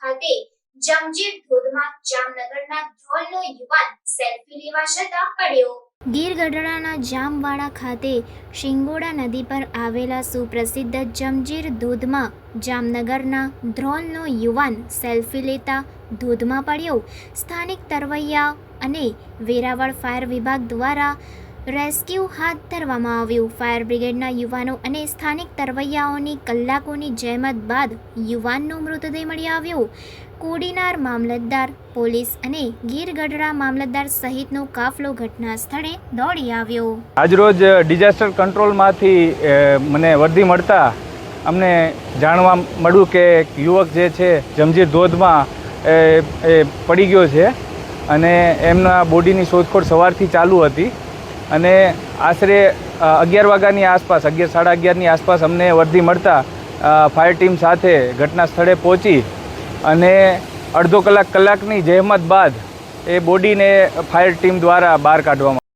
ખાતે ગીર ગઢડાના જામવાડા ખાતે શિંગોડા નદી પર આવેલા સુપ્રસિદ્ધ જમજીર ધોધમાં જામનગરના ધ્રોલનો યુવાન સેલ્ફી લેતા ધોધમાં પડ્યો. સ્થાનિક તરવૈયા અને વેરાવળ ફાયર વિભાગ દ્વારા રેસ્ક્યુ હાથ ધરવામાં આવ્યું. ફાયર બ્રિગેડના યુવાનો અને સ્થાનિક તરવૈયાઓની કલાકોની જહેમત બાદ યુવાનનો મૃતદેહ મળી આવ્યો. કોડીનાર મામલતદાર, પોલીસ અને ગીર ગઢડા મામલતદાર સહિતનો કાફલો ઘટના સ્થળે દોડી આવ્યો. આજરોજ ડિઝાસ્ટર કંટ્રોલમાંથી મને વર્દી મળતા અમને જાણવા મળ્યું કે એક યુવક જે છે જમજીર ધોધમાં એ પડી ગયો છે અને એમના બોડીની શોધખોળ સવારથી ચાલુ હતી. અને આશરે અગિયાર વાગ્યાની આસપાસ, અગિયાર, સાડા અગિયારની આસપાસ અમને વર્ધી મળતા ફાયર ટીમ સાથે ઘટના સ્થળે પહોંચી અને અડધો કલાક કલાકની જહેમત બાદ એ બોડીને ફાયર ટીમ દ્વારા બહાર કાઢવામાં